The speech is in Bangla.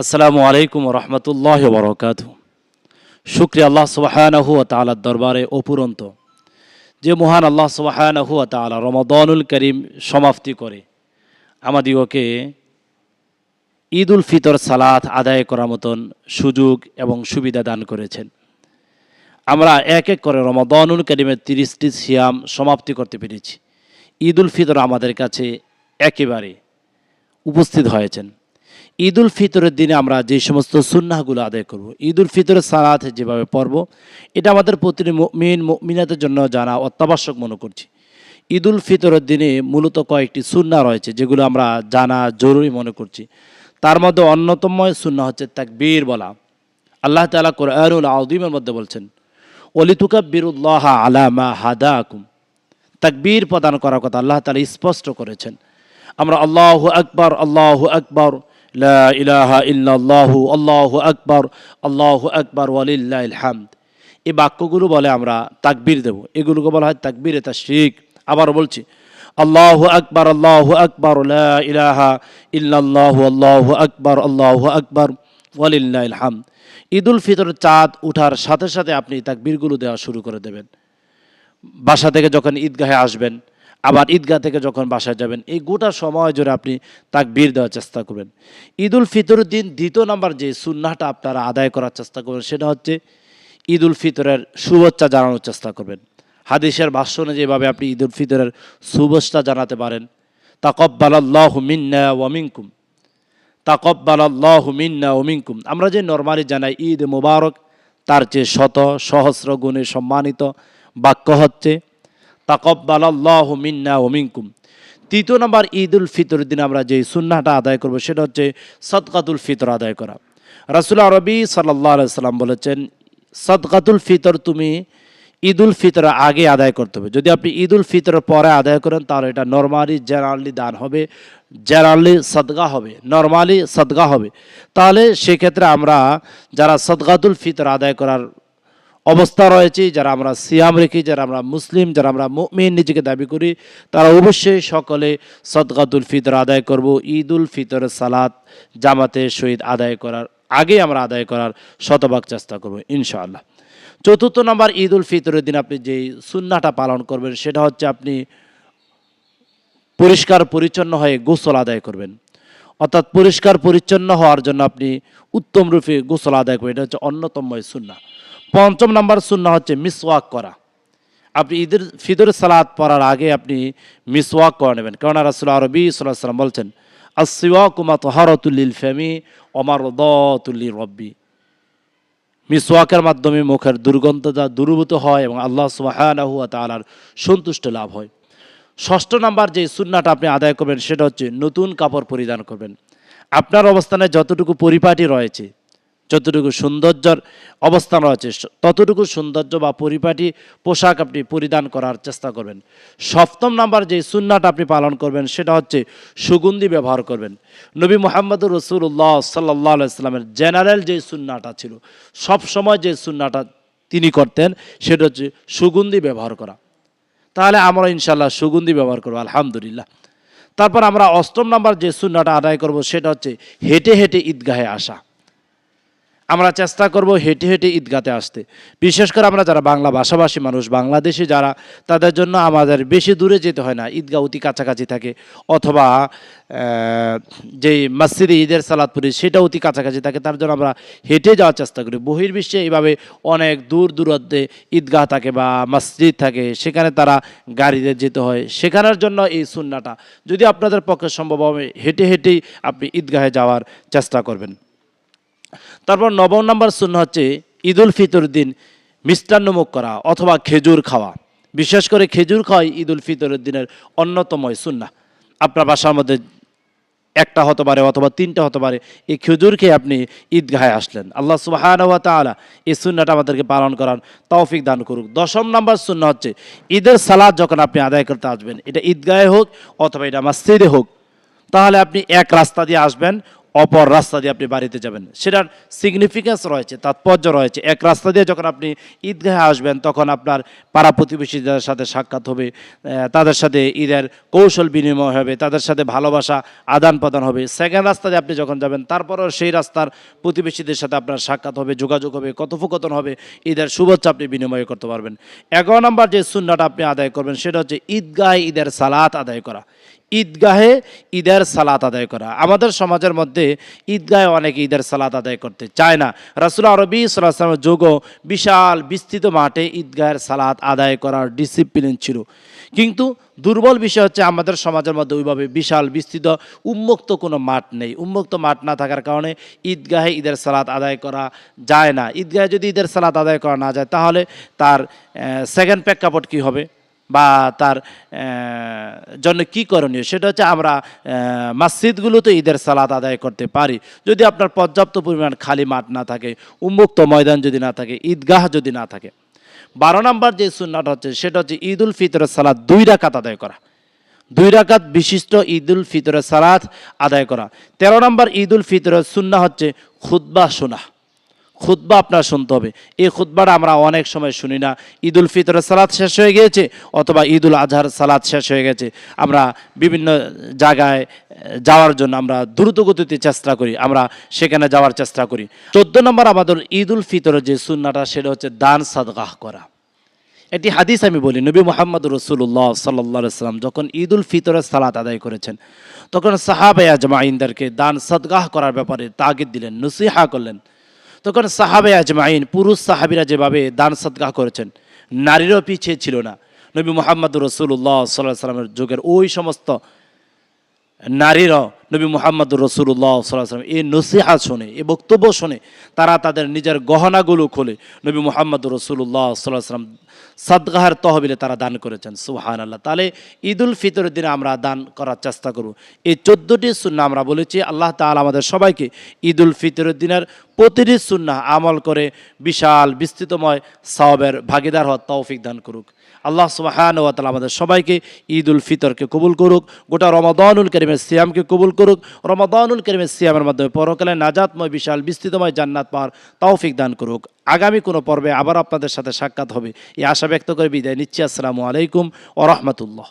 আসসালামু আলাইকুম রহমতুল্লাহ বরকাত শুক্রিয়া আল্লাহ সুবাহানহু তালার দরবারে অপুরন্ত, যে মহান আল্লাহ সুবাহানহু তালা রমদনুল করিম সমাপ্তি করে আমাদিগকে ঈদ উল ফিতর সালাত আদায় করার মতন সুযোগ এবং সুবিধা দান করেছেন। আমরা এক এক করে রমদনুল করিমের তিরিশটি সিয়াম সমাপ্তি করতে পেরেছি। ঈদ উল ফিতর আমাদের কাছে একেবারে উপস্থিত হয়েছেন। ঈদ উল ফিতরের দিনে আমরা যে সমস্ত সুন্নাহগুলো আদায় করব ঈদ উল ফিতরের সালাত যেভাবে পড়ব, এটা আমাদের প্রতিটি মিন মিনাতের জন্য জানা অত্যাবশ্যক মনে করছি। ঈদ উল ফিতরের দিনে মূলত কয়েকটি সুন্না রয়েছে, যেগুলো আমরা জানা জরুরি মনে করছি। তার মধ্যে অন্যতম সুন্না হচ্ছে তাকবীর বলা। আল্লাহ তালা কোরআনুল আউদিমের মধ্যে বলছেন অলিতুকাব্বিরুল্লাহ আলামা হাদা আকুম তাকবীর প্রদান করার কথা আল্লাহ তালা স্পষ্ট করেছেন। আমরা আল্লাহ আকবর আল্লাহ আকবর লা ইলাহা ইল্লাল্লাহু আল্লাহু আকবর আল্লাহু আকবর ওয়ালিল্লাহ হামদ এই বাক্যগুলো বলে আমরা তাকবীর দেব। এগুলোকে বলা হয় তাকবীর এটা শিখ আবার বলছি, আল্লাহু আকবর আল্লাহু আকবর ইলাহা ইল্লাল্লাহু, আল্লাহু আকবর আল্লাহু আকবর, ওয়ালিল্লাহ হামদ ঈদুল ফিতর চাঁদ উঠার সাথে সাথে আপনি তাকবীরগুলো দেওয়া শুরু করে দেবেন। বাসা থেকে যখন ঈদগাহে আসবেন আবার ঈদগাহ থেকে যখন বাসায় যাবেন, এই গোটা সময় জুড়ে আপনি তাক বীর দেওয়ার চেষ্টা করবেন। ঈদ উল ফিতরের দিন দ্বিতীয় নাম্বার যে সুন্নাহটা আপনারা আদায় করার চেষ্টা করবেন, সেটা হচ্ছে ঈদ উল ফিতরের শুভেচ্ছা জানানোর চেষ্টা করবেন। হাদিসের ভাষ্য যেভাবে আপনি ঈদ উল ফিতরের শুভেচ্ছা জানাতে পারেন তাকব্বাল আল্লাহ মিন্না ওয়ামিনকুম তাকব্বাল আল্লাহ মিন্না ওমিনকুম আমরা যে নর্মালি জানাই ঈদ মুবারক, তার চেয়ে শত সহস্র গুণে সম্মানিত বাক্য হচ্ছে তাকব্বাল আল্লাহ মিন্না ওমিনকুম তৃতীয় নম্বর ঈদ উল ফিতর দিন আমরা যে সুন্নাটা আদায় করব, সেটা হচ্ছে সদকাতুল ফিতর আদায় করা। রাসুল আরবি সাল্লাহ সাল্লাম বলেছেন, সদকাতুল ফিতর তুমি ঈদ উল ফিতর আগে আদায় করতে হবে। যদি আপনি ঈদ উল ফিতরের পরে আদায় করেন, তাহলে এটা নর্মালি, জেনারেলি দান হবে, জেনারেলি সদগা হবে, নর্মালি সদগা হবে। তাহলে সেক্ষেত্রে আমরা যারা সদগাতুল ফিতর আদায় করার অবস্থা রয়েছে, যারা আমরা সিয়াম রেখি, যারা আমরা মুসলিম, যারা আমরা মুমিন নিজেকে দাবি করি, তারা অবশ্যই সকলে সদকাতুল ফিতর আদায় করব ঈদ উল ফিতর সালাত জামাতে শহীদ আদায় করার, আগে আমরা আদায় করার শতভাগ চেষ্টা করব, ইনশাআল্লাহ। চতুর্থ নম্বর ঈদ উল ফিতরের দিন আপনি যেই সুন্নাটা পালন করবেন, সেটা হচ্ছে আপনি পরিষ্কার পরিচ্ছন্ন হয়ে গোসল আদায় করবেন। অর্থাৎ পরিষ্কার পরিচ্ছন্ন হওয়ার জন্য আপনি উত্তম রূপে গোসল আদায় করবেন, এটা হচ্ছে অন্যতম সুন্না পঞ্চম নাম্বার সুন্না হচ্ছে মিসওয়াক করা। আপনি ঈদের, ফিদর সালাদ পড়ার আগে আপনি মিসওয়াক করে নেবেন। কেননা রাসুল আরবি সাল্লাম বলছেন আসিওয়াকুমা তহারতুল্লিল ফেমি অমার দতুল্লি রব্বি মিসওয়াকের মাধ্যমে মুখের দুর্গন্ধতা দূরীভূত হয় এবং আল্লাহ সুবাহানাহু তালার সন্তুষ্ট লাভ হয়। ষষ্ঠ নাম্বার যে সুন্নাটা আপনি আদায় করবেন, সেটা হচ্ছে নতুন কাপড় পরিধান করবেন। আপনার অবস্থানে যতটুকু পরিপাটি রয়েছে যতটুকু সৌন্দর্যর অবস্থান রয়েছে, ততটুকু সৌন্দর্য বা পরিপাটি পোশাক আপনি পরিধান করার চেষ্টা করবেন। সপ্তম নাম্বার যে সুন্নাটা আপনি পালন করবেন, সেটা হচ্ছে সুগন্ধি ব্যবহার করবেন। নবী মোহাম্মদ রসুল্লাহ সাল্লাহ ইসলামের জেনারেল যে সুন্নাটা ছিল সব সময় যে সুন্নাটা তিনি করতেন, সেটা হচ্ছে সুগন্ধি ব্যবহার করা। তাহলে আমরা ইনশাল্লাহ সুগন্ধি ব্যবহার করব, আলহামদুলিল্লাহ। তারপর আমরা অষ্টম নাম্বার যে সুন্নাটা আদায় করব, সেটা হচ্ছে হেঁটে হেঁটে ঈদগাহে আসা। আমরা চেষ্টা করব হেঁটে হেঁটে ঈদগাতে আসতে। বিশেষ করে আমরা যারা বাংলা ভাষাভাষী মানুষ, বাংলাদেশে যারা, তাদের জন্য আমাদের বেশি দূরে যেতে হয় না। ঈদগাহ অতি কাছাকাছি থাকে। অথবা যেই মসজিদে ঈদের সালাদ সেটা অতি কাছাকাছি থাকে। তার জন্য আমরা হেঁটে যাওয়ার চেষ্টা করি। বহির্বিশ্বে এইভাবে অনেক দূর দূরত্বে ঈদগাহ থাকে বা মসজিদ থাকে, সেখানে তারা গাড়িতে যেতে হয়। সেখানের জন্য এই সুন্নাটা যদি আপনাদের পক্ষে সম্ভব হবে, হেঁটে হেঁটেই আপনি ঈদগাহে যাওয়ার চেষ্টা করবেন। তারপর নবম নম্বর শূন্য হচ্ছে ঈদ উল ফিতর দিন মিষ্টান্নমুখ করা অথবা খেজুর খাওয়া। বিশেষ করে খেজুর খাওয়াই ঈদ উল ফিতরের দিনের অন্যতম সুন্না আপনার বাসার মধ্যে একটা হতে পারে অথবা তিনটা হতে পারে, এই খেজুর খেয়ে আপনি ঈদগাহে আসলেন। আল্লাহ সুবাহান তালা এই সুন্নাটা আমাদেরকে পালন করান তৌফিক দান করুক। দশম নম্বর শূন্য হচ্ছে ঈদের সালাদ যখন আপনি আদায় করতে আসবেন, এটা ঈদগাহে হোক অথবা এটা মসজিদে হোক, তাহলে আপনি এক রাস্তা দিয়ে আসবেন অপর রাস্তা দিয়ে আপনি বাড়িতে যাবেন। সেটার সিগনিফিক্যান্স রয়েছে, তাৎপর্য রয়েছে। এক রাস্তা দিয়ে যখন আপনি ঈদগাহে আসবেন, তখন আপনার পাড়া প্রতিবেশীদের সাথে সাক্ষাৎ হবে তাদের সাথে ঈদের কৌশল বিনিময় হবে, তাদের সাথে ভালোবাসা আদান প্রদান হবে। সেকেন্ড রাস্তা দিয়ে আপনি যখন যাবেন, তারপরও সেই রাস্তার প্রতিবেশীদের সাথে আপনার সাক্ষাৎ হবে, যোগাযোগ হবে, কথোপকথন হবে, ঈদের শুভেচ্ছা আপনি বিনিময় করতে পারবেন। এগারো নম্বর যে শূন্যটা আপনি আদায় করবেন, সেটা হচ্ছে ঈদগাহে ঈদের সালাত আদায় করা। ঈদগাহে ঈদের সালাত আদায় করা। আমাদের সমাজের মধ্যে ঈদগাহে অনেক ঈদের সালাত আদায় করতে চায় না। রাসুল আরবি সাল্লামের যোগ বিশাল বিস্তৃত মাঠে ঈদগাহের সালাত আদায় করার ডিসিপ্লিন ছিল। কিন্তু দুর্বল বিষয় হচ্ছে আমাদের সমাজের মধ্যে ওইভাবে বিশাল বিস্তৃত উন্মুক্ত কোনো মাঠ নেই। উন্মুক্ত মাঠ না থাকার কারণে ঈদগাহে ঈদের সালাত আদায় করা যায় না। ঈদগাহে যদি ঈদের সালাত আদায় করা না যায়, তাহলে তার সেকেন্ড প্রেক্ষাপট কী হবে? বা তার জন্য কি করণীয়? সেটা হচ্ছে আমরা মসজিদগুলোতে ঈদের সালাদ আদায় করতে পারি। যদি আপনার পর্যাপ্ত পরিমাণ খালি মাঠ না থাকে, উন্মুক্ত ময়দান যদি না থাকে, ঈদগাহ যদি না থাকে। বারো নম্বর যে সুন্নাটা হচ্ছে, সেটা হচ্ছে ঈদ উল ফিতরের সালাদ দুই রাকাত আদায় করা। দুই রাকাত বিশিষ্ট ঈদ উল ফিতরের সালাদ আদায় করা। তেরো নম্বর ঈদ উল ফিতরের সুন্না হচ্ছে খুদ্া শোনা খুতবা আপনার শুনতে হবে। এই খুতবাটা আমরা অনেক সময় শুনি না। ঈদ উল ফিতরের সালাদ শেষ হয়ে গিয়েছে অথবা ঈদ উল আজহার সালাদ শেষ হয়ে গেছে। আমরা বিভিন্ন জায়গায় যাওয়ার জন্য আমরা দ্রুত গতিতে চেষ্টা করি। আমরা সেখানে যাওয়ার চেষ্টা করি। চোদ্দ নম্বর আমাদের ঈদ উল ফিতরের যে সুন্নাটা, সেটা হচ্ছে দান সাদগাহ করা। এটি হাদিস আমি বলি, নবী মোহাম্মদ রসুল্লাহ সাল্লা সাল্লাম যখন ঈদ উল ফিতরের সালাত আদায় করেছেন, তখন সাহাবে আজমাইনদেরকে দান সদগাহ করার ব্যাপারে তাগিদ দিলেন, নসিহা করলেন। তখন সাহাবে আজমাইন, পুরুষ সাহাবিরা যেভাবে দান সৎকাহ করেছেন, নারীরও পিছিয়ে ছিল না। নবী মোহাম্মদ রসুল্লাহ সাল্লাহ সাল্লামের যুগের ওই সমস্ত নারীরাও নবী মোহাম্মদ রসুল্লাহ সাল্লাম এই নসিহা শোনে, এই বক্তব্য শোনে তারা তাদের নিজের গহনাগুলো খোলে নবী মোহাম্মদ রসুল্লাহ সাল্লাহ সাল্লাম সাদগাহার তহবিলে তারা দান করেছেন। সুহান আল্লাহ তাহলে ঈদ উল ফিতরের দিনে আমরা দান করার চেষ্টা করব। এই চোদ্দোটি সুন্না আমরা বলেছি, আল্লাহ তাআলা আমাদের সবাইকে ঈদ উল ফিতরের দিনের প্রতিটি সুন্না আমল করে বিশাল বিস্তৃতময় সাওয়াবের ভাগিদার হওয়ার তৌফিক দান করুক। আল্লাহ সুবাহান ও তালা আমাদের সবাইকে ঈদ উল ফিতরকে কবুল করুক। গোটা রমাদানুল করিমের সিয়ামকে কবুল করুক, রমাদানুল করিমের সিয়ামের মাধ্যমে পরকালে নাজাতময়, বিশাল, বিস্তৃতময় জান্নাত পাওয়ার তৌফিক দান করুক। আগামী কোনো পর্বে আবার আপনাদের সাথে সাক্ষাৎ হবে। এই আশা ব্যক্ত করে বিদায় নিচ্ছি। আসসালামু আলাইকুম ও রহমতুল্লাহ।